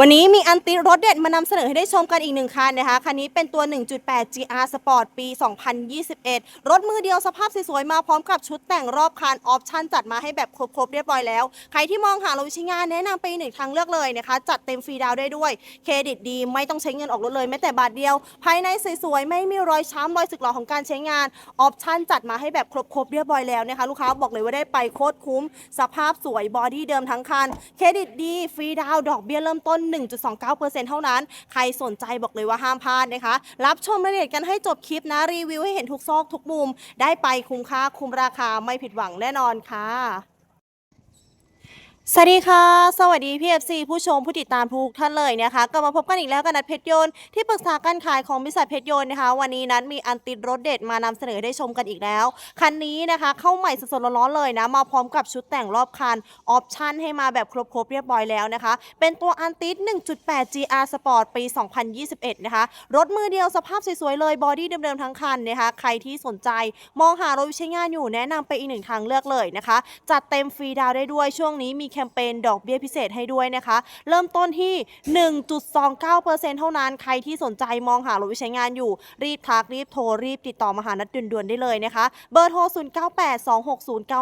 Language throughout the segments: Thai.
วันนี้มีอันติรถเด็ดมานำเสนอให้ได้ชมกันอีกหนึ่งคันนะคะคันนี้เป็นตัว 1.8 GR Sport ปี 2021 รถมือเดียวสภาพสวยๆมาพร้อมกับชุดแต่งรอบคันออปชั่นจัดมาให้แบบครบๆเรียบร้อยแล้ว ใครที่มองหารถใช้งานแนะนำไปหนึ่งทางเลือกเลยนะคะ จัดเต็มฟรีดาวได้ด้วย เครดิตดีไม่ต้องใช้เงินออกรถเลยแม้แต่บาทเดียว ภายในสวยๆไม่มีรอยช้ำรอยสึกหรอของการใช้งานออปชั่นจัดมาให้แบบครบๆเรียบร้อยแล้วนะคะลูกค้าบอกเลยว่าได้ไปโคตรคุ้ม สภาพสวยบอดี้เดิมทั้งคันเครดิตดีฟรีดาวดอกเบี้ยเริ่มต้น1.29%เท่านั้น ใครสนใจบอกเลยว่าห้ามพลาดนะคะ รับชมรายละเอียดกันให้จบคลิปนะ รีวิวให้เห็นทุกซอกทุกมุม ได้ไปคุ้มค่าคุ้มราคาไม่ผิดหวังแน่นอนค่ะ สวัสดีค่ะ สวัสดีพี่เอฟซีผู้ชมผู้ติดตามทุกท่านเลยนะคะกลับมาพบกันอีกแล้วกับนัดเพชรยนต์ที่ปรึกษาการขายของบริษัทเพชรยนต์นะคะ วันนี้นั้นมีอันติดรถเด็ดมานำเสนอให้ได้ชมกันอีกแล้ว คันนี้นะคะ เข้าใหม่สดๆร้อนๆเลยนะ มาพร้อมกับชุดแต่งรอบคันออปชั่นให้มาแบบครบๆเรียบร้อยแล้วนะคะ เป็นตัวอันติด 1.8 GR Sport ปี 2021 นะคะ รถมือเดียวสภาพสวยๆเลยบอดี้เดิมๆทั้งคันนะคะใครที่สนใจมองหารถใช้งานอยู่แนะนำไปอีกหนึ่งทางเลือกเลยนะคะจัดเต็มฟรีดาวได้ด้วยช่วงนี้มีแคมเปญดอกเบี้ยพิเศษให้ด้วยนะคะ เริ่มต้นที่ 1.29%เท่านั้น ใครที่สนใจมองหารถไว้ใช้งานอยู่ รีบทักรีบโทรรีบติดต่อมาหานัดด่วนๆได้เลยนะคะ เบอร์โทร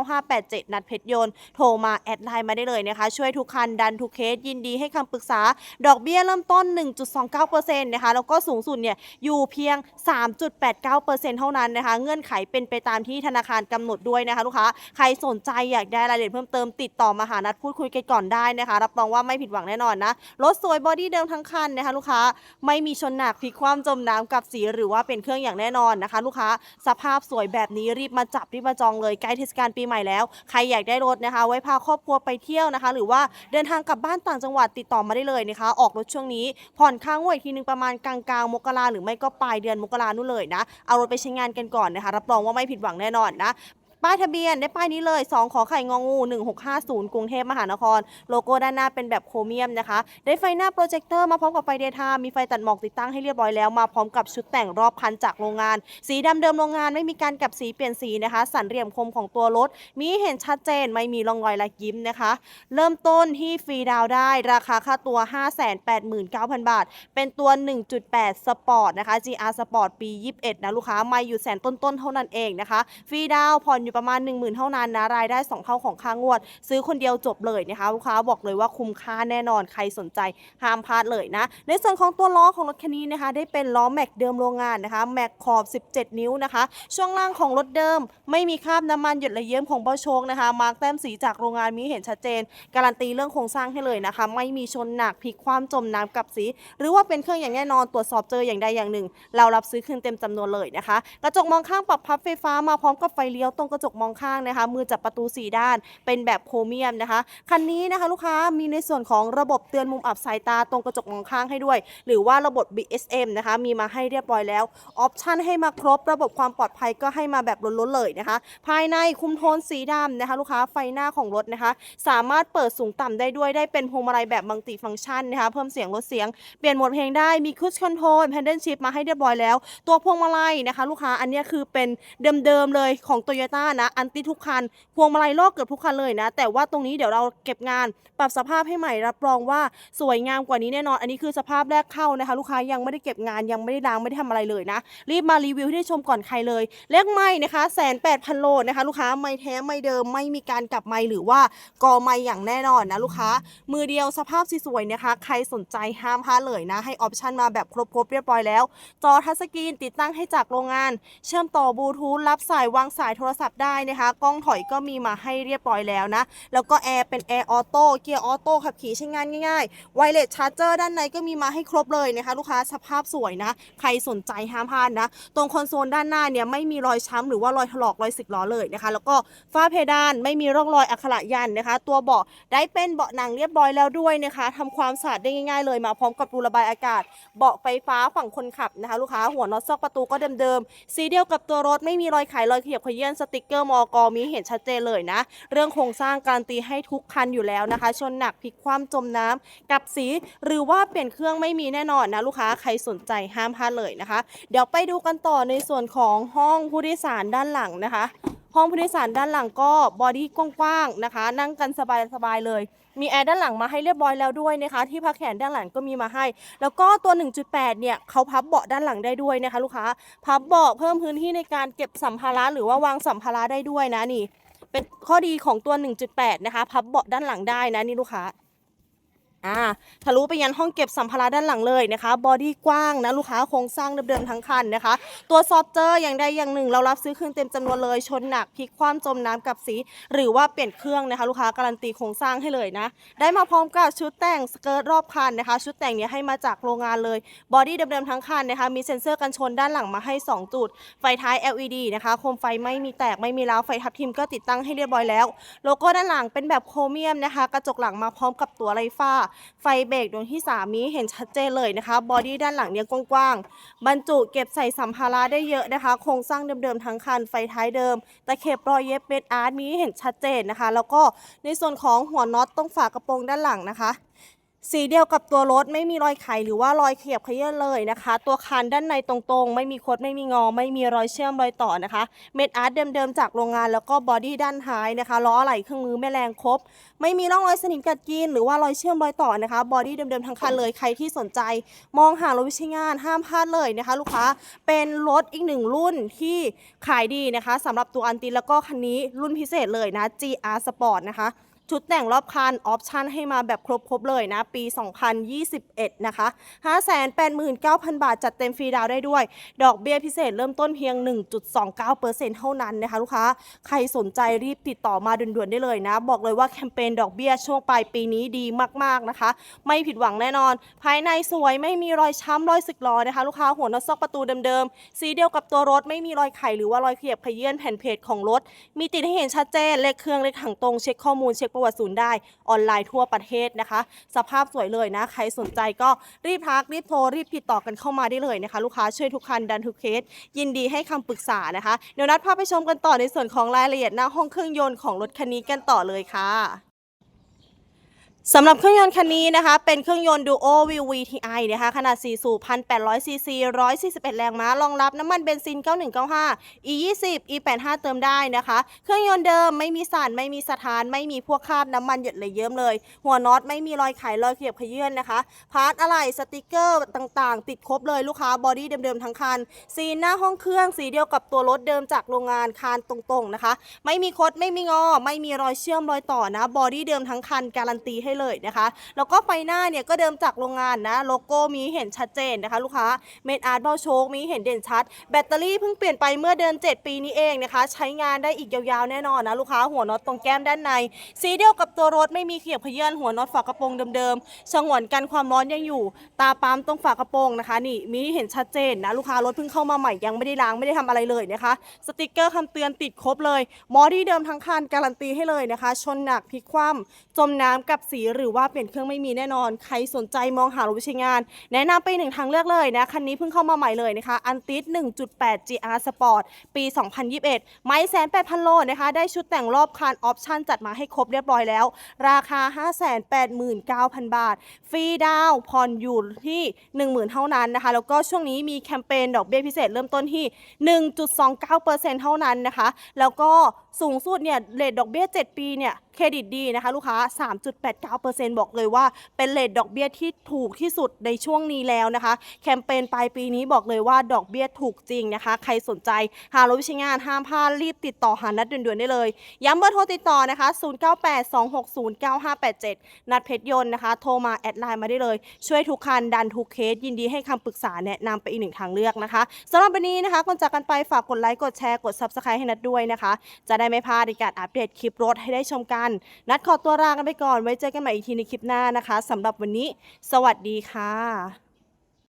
0982609587 นัดเพชรยนต์โทรมาแอดไลน์มาได้เลยนะคะ ช่วยทุกคันดันทุกเคสยินดีให้คำปรึกษา ดอกเบี้ยเริ่มต้น 1.29%นะคะแล้วก็สูงสุดเนี่ยอยู่เพียง 3.89%เท่านั้นนะคะ เงื่อนไขเป็นไปตามที่ธนาคารกำหนดด้วยนะคะลูกค้าใครสนใจอยากได้รายละเอียดเพิ่มเติมติดต่อมาหานัดพูดคุยกันก่อนได้นะคะ รับรองว่าไม่ผิดหวังแน่นอนนะรถสวยบอดี้เดิมทั้งคันนะคะลูกค้าไม่มีชนหนักพลิกคว่ำจมน้ำกับสีหรือว่าเป็นเครื่องอย่างแน่นอนนะคะ ลูกค้าสภาพสวยแบบนี้รีบมาจับรีบมาจองเลยใกล้เทศกาลปีใหม่แล้ว ใครอยากได้รถนะคะ ไว้พาครอบครัวไปเที่ยวนะคะ หรือว่าเดินทางกลับบ้านต่างจังหวัดติดต่อมาได้เลยนะคะ ออกรถช่วงนี้ ผ่อนค้างงวดอีกทีนึงประมาณกลางๆมกราหรือไม่ก็ปลายเดือนมกรานู่นเลยนะเอารถไปใช้งานกันก่อนนะคะ รับรองว่าไม่ผิดหวังแน่นอนนะ ป้ายทะเบียนได้ป้ายนี้เลย 2 ขอไข่งองู 1650 กรุงเทพมหานคร โลโก้ด้านหน้าเป็นแบบโครเมียมนะคะ ได้ไฟหน้าโปรเจคเตอร์มาพร้อมกับไฟเดย์ไทม์มีไฟตัดหมอกติดตั้งให้เรียบร้อยแล้ว มาพร้อมกับชุดแต่งรอบคันจากโรงงาน สีดำเดิมโรงงานไม่มีการกับสีเปลี่ยนสีนะคะ สันเหลี่ยมคมของตัวรถ มีเห็นชัดเจนไม่มีร่องรอยละยิ้มนะคะ เริ่มต้นที่ฟรีดาวได้ราคาค่าตัว 589,000 บาท เป็นตัว 1.8 สปอร์ตนะคะ GR Sport ปี 21 นะลูกค้าไม่อยู่แสนต้นๆเท่านั้นเองนะคะ ฟรีดาวผ่อนอยู่ประมาณ 10,000 เท่านั้นนะรายได้ 2 เท่าของค่างวด ซื้อคนเดียวจบเลยนะคะลูกค้าบอกเลยว่าคุ้มค่าแน่นอนใครสนใจห้ามพลาดเลยนะ ในส่วนของตัวล้อของรถคันนี้นะคะ ได้เป็นล้อแม็กเดิมโรงงานนะคะแม็กขอบ 17 นิ้วนะคะ ช่วงล่างของรถเดิม ไม่มีคราบน้ำมันหยดระเยิ้มของเบ้าโชคนะคะมาร์กแต้มสีจากโรงงานมีเห็นชัดเจน การันตีเรื่องโครงสร้างให้เลยนะคะ ไม่มีชนหนักพลิกความจมน้ำกับสี หรือว่าเป็นเครื่องอย่างแน่นอนตรวจสอบเจออย่างใดอย่างหนึ่ง เรารับซื้อคืนเต็มจำนวนเลยนะคะ กระจกมองข้างปรับพับไฟฟ้ามาพร้อมกับไฟเลี้ยวตรงกระจกมองข้างนะคะ มือจับประตู 4 ด้าน เป็นแบบโครเมียมนะคะ คันนี้นะคะลูกค้ามีในส่วนของระบบเตือนมุมอับสายตาตรงกระจกมองข้างให้ด้วย หรือว่าระบบ BSM นะคะมีมาให้เรียบร้อยแล้วออปชันให้มาครบ ระบบความปลอดภัยก็ให้มาแบบล้นๆเลยนะคะ ภายในคุมโทนสีดำนะคะลูกค้าไฟหน้าของรถนะคะ สามารถเปิดสูงต่ำได้ด้วยได้เป็นพวงมาลัยแบบมัลติฟังก์ชันนะคะเพิ่มเสียงลดเสียงเปลี่ยนโหมดเพลงได้มีคุชคอนโทรลแพนเดิลชิพมาให้เรียบร้อยแล้ว ตัวพวงมาลัยนะคะ ลูกค้าอันนี้คือเป็นเดิมๆเลยของ t o y ยต้นะ อันติทุกคัน พวงมาลัยลอกเกือบทุกคันเลยนะ แต่ว่าตรงนี้เดี๋ยวเราเก็บงาน ปรับสภาพให้ใหม่รับรองว่าสวยงามกว่านี้แน่นอน อันนี้คือสภาพแรกเข้านะคะ ลูกค้ายังไม่ได้เก็บงานยังไม่ได้ล้างไม่ได้ทำอะไรเลยนะ รีบมารีวิวให้ได้ชมก่อนใครเลยเลขไม่นะคะแสนแปดพันโลนะคะ ลูกค้าไม่แท้ไม่เดิมไม่มีการกลับไม่หรือว่ากอไม่อย่างแน่นอนนะลูกค้า มือเดียวสภาพสวยๆนะคะ ใครสนใจห้ามพลาดเลยนะ ให้ออปชันมาแบบครบๆเรียบร้อยแล้ว จอทัชสกรีนติดตั้งให้จากโรงงาน เชื่อมต่อบลูทูธรับสายวางสายโทรศัพท์ได้นะคะ กล้องถอยก็มีมาให้เรียบร้อยแล้วนะ แล้วก็แอร์เป็นแอร์ออโต้เกียร์ออโต้ขับขี่ใช้งานง่ายๆไวเลสชาร์จเจอร์ด้านในก็มีมาให้ครบเลยนะคะ ลูกค้าสภาพสวยนะ ใครสนใจห้ามพลาดนะ ตรงคอนโซลด้านหน้าเนี่ยไม่มีรอยช้ำหรือว่ารอยถลอกรอยสึกล้อเลยนะคะ แล้วก็ฝ้าเพดานไม่มีร่องรอยอักขระยันนะคะ ตัวเบาะได้เป็นเบาะหนังเรียบร้อยแล้วด้วยนะคะทำความสะอาดได้ง่ายๆเลยมาพร้อมกับรูระบายอากาศ เบาะไฟฟ้าฝั่งคนขับนะคะ ลูกค้าหัวน็อตซอกประตูก็เดิมๆสีเดียวกับตัวรถไม่มีรอยไขรอยเขียบขยื่นสติกเกอร์มอกมีเห็นชัดเจนเลยนะ เรื่องโครงสร้างการนตีให้ทุกคันอยู่แล้วนะคะ ชนหนักพลิกคว่ำจมน้ำกับสี หรือว่าเปลี่ยนเครื่องไม่มีแน่นอนนะลูกค้าใครสนใจห้ามพลาดเลยนะคะ เดี๋ยวไปดูกันต่อในส่วนของห้องผู้โดยสารด้านหลังนะคะ ห้องผู้โดยสารด้านหลังก็บอดี้กว้างๆนะคะ นั่งกันสบายๆเลย มีแอร์ด้านหลังมาให้เรียบร้อยแล้วด้วยนะคะ ที่พักแขนด้านหลังก็มีมาให้ แล้วก็ตัว 1.8 เนี่ยเขาพับเบาะด้านหลังได้ด้วยนะคะ ลูกค้า พับเบาะเพิ่มพื้นที่ในการเก็บสัมภาระหรือว่าวางสัมภาระได้ด้วยนะนี่ เป็นข้อดีของตัว 1.8 นะคะ พับเบาะด้านหลังได้นะนี่ลูกค้า อ่าทะลุไปยันห้องเก็บสัมภาระด้านหลังเลยนะคะ บอดี้กว้างนะลูกค้าโครงสร้างเดิมๆทั้งคันนะคะ ตัวซอฟเจอร์อย่างใดอย่างหนึ่ง เรารับซื้อเครื่องเต็มจำนวนเลย ชนหนักพลิกคว่ำจมน้ำกับสี หรือว่าเปลี่ยนเครื่องนะคะลูกค้าการันตีโครงสร้างให้เลยนะ ได้มาพร้อมกับชุดแต่งสเกิร์ตรอบคันนะคะ ชุดแต่งเนี้ยให้มาจากโรงงานเลย บอดี้เดิมๆทั้งคันนะคะ มีเซ็นเซอร์กันชนด้านหลังมาให้ 2 จุด ไฟท้าย LED นะคะโคมไฟไม่มีแตกไม่มีร้าวไฟทับทิมก็ติดตั้งให้เรียบร้อยแล้ว โลโก้ด้านหลังเป็นแบบโครเมียมนะคะ กระจกหลังมาพร้อมกับตัวไรฟ้าไฟเบรกดวงที่ 3 นี้เห็นชัดเจนเลยนะคะ บอดี้ด้านหลังเนี่ยกว้างๆ บรรจุเก็บใส่สัมภาระได้เยอะนะคะ โครงสร้างเดิมๆทั้งคัน ไฟท้ายเดิม ตะเข็บรอยเย็บเม็ดอาร์ตมีเห็นชัดเจนนะคะ แล้วก็ในส่วนของหัวน็อตตรงฝากระโปรงด้านหลังนะคะ สีเดียวกับตัวรถไม่มีรอยไขหรือว่ารอยเขียบเขยื้อนเลยนะคะ ตัวคันด้านในตรงๆ ไม่มีคดไม่มีงอ ไม่มีรอยเชื่อมรอยต่อนะคะ เม็ดอาร์ตเดิมๆจากโรงงานแล้วก็บอดี้ด้านท้ายนะคะล้ออะไหล่เครื่องมือแม่แรงครบ ไม่มีร่องรอยสนิมกัดกินหรือว่ารอยเชื่อมรอยต่อนะคะบอดี้เดิมๆทั้งคันเลยใครที่สนใจ มองหารถวิชงานห้ามพลาดเลยนะคะ ลูกค้าเป็นรถอีกหนึ่งรุ่นที่ขายดีนะคะสำหรับตัวอันติแล้วก็คันนี้รุ่นพิเศษเลยนะ GR Sport นะคะ ชุดแต่งรอบคันออปชั่นให้มาแบบครบๆเลยนะ ปี 2021 นะคะ 589,000 บาทจัดเต็มฟรีดาวได้ด้วย ดอกเบี้ยพิเศษเริ่มต้นเพียง 1.29%เท่านั้นนะคะลูกค้า ใครสนใจรีบติดต่อมาด่วนๆได้เลยนะ บอกเลยว่าแคมเปญดอกเบี้ยช่วงปลายปีนี้ดีมากๆนะคะ ไม่ผิดหวังแน่นอน ภายในสวยไม่มีรอยช้ำรอยสึกหรอนะคะ ลูกค้าหัวนอซอกประตูเดิมๆ สีเดียวกับตัวรถไม่มีรอยไขหรือว่ารอยเขียบขยื่นแผ่นเพจของรถ มีติดให้เห็นชัดเจนเลขเครื่องเลขถังตรงเช็คข้อมูลเช็คประวศูนย์ได้ออนไลน์ทั่วประเทศนะคะ สภาพสวยเลยนะ ใครสนใจก็รีบทักรีบโทรรีบติดต่อกันเข้ามาได้เลยนะคะ ลูกค้าช่วยทุกคันดันทุกเคส ยินดีให้คำปรึกษานะคะ เดี๋ยวนัดพาไปชมกันต่อในส่วนของรายละเอียดหน้าห้องเครื่องยนต์ของรถคันนี้กันต่อเลยค่ะ สำหรับเครื่องยนต์คันนี้นะคะ เป็นเครื่องยนต์ Duo VVTi นะคะ ขนาด 4 สูบ 1,800ซีซี141 แรงม้า รองรับน้ำมันเบนซิน 9195 E20 E85 เติมได้นะคะ เครื่องยนต์เดิมไม่มีสารไม่มีสถาน ไม่มีพวกคราบน้ำมันหยดเลยเยิ้มเลย หัวน็อตไม่มีรอยไขรอยเขียบขยื่นนะคะ พาร์ทอะไหล่สติกเกอร์ต่างๆ ติดครบเลยลูกค้าบอดี้เดิมๆทั้งคัน ซีนหน้าห้องเครื่องสีเดียวกับตัวรถเดิมจากโรงงานคานตรงๆนะคะ ไม่มีคดไม่มีงอ ไม่มีรอยเชื่อมรอยต่อนะ บอดี้เดิมทั้งคันการันตีให้เลยนะคะ แล้วก็ไฟหน้าเนี่ยก็เดิมจากโรงงานนะโลโก้มีเห็นชัดเจนนะคะ ลูกค้าเมดอาร์ตเบลโชคมีเห็นเด่นชัด แบตเตอรี่เพิ่งเปลี่ยนไปเมื่อเดือน 7 ปีนี้เองนะคะ ใช้งานได้อีกยาวๆแน่นอนนะลูกค้าหัวน็อตตรงแก้มด้านใน สีเดียวกับตัวรถไม่มีเขียบเขยื่นหัวน็อตฝากระโปรงเดิมๆฉงวนกันความร้อนยังอยู่ ตาปั๊มตรงฝากระโปรงนะคะ นี่มีเห็นชัดเจนนะลูกค้ารถเพิ่งเข้ามาใหม่ยังไม่ได้ล้างไม่ได้ทำอะไรเลยนะคะสติกเกอร์คำเตือนติดครบเลยมอดี้เดิมทั้งคันการันตีให้เลยนะคะ ชนหนักพลิกคว่ำจมน้ำกับสีหรือว่าเปลี่ยนเครื่องไม่มีแน่นอน ใครสนใจมองหารถวิชัยงาน แนะนำไปหนึ่งทางเลือกเลยนะคันนี้เพิ่งเข้ามาใหม่เลยนะคะอันติส1.8 GR Sport ปี 2021 ไม่แสนแปดพันโลนะคะได้ชุดแต่งรอบคันออปชั่นจัดมาให้ครบเรียบร้อยแล้ว ราคา 589,000 บาท ฟรีดาวน์ผ่อนอยู่ที่ 10,000 เท่านั้นนะคะ แล้วก็ช่วงนี้มีแคมเปญดอกเบี้ยพิเศษเริ่มต้นที่ 1.29%เท่านั้นนะคะ แล้วก็สูงสุดเนี่ยเลทดอกเบี้ย 7 ปีเนี่ยเครดิตดีนะคะลูกค้า 3.89%บอกเลยว่าเป็นเลทดอกเบี้ยที่ถูกที่สุดในช่วงนี้แล้วนะคะ แคมเปญปลายปีนี้บอกเลยว่าดอกเบี้ยถูกจริงนะคะ ใครสนใจหารถวิชงานห้ามพลาดรีบติดต่อหานัดด่วนๆได้เลย ย้ำเบอร์โทรติดต่อนะคะ 0982609587 นัดเพชรยนต์นะคะ โทรมาแอดไลน์มาได้เลย ช่วยทุกคันดันทุกเคสยินดีให้คำปรึกษาแนะนำไปอีกหนึ่งทางเลือกนะคะสำหรับวันนี้นะคะก่อนจากกันไปฝากกดไลค์กดแชร์กด Subscribe ให้นัดด้วยนะคะจะได้ไม่พลาดในการอัปเดตคลิปรถให้ได้ชมกัน นัดขอตัวลากันไปก่อนไว้เจอกันใหม่อีกทีในคลิปหน้านะคะสำหรับวันนี้ สวัสดีค่ะ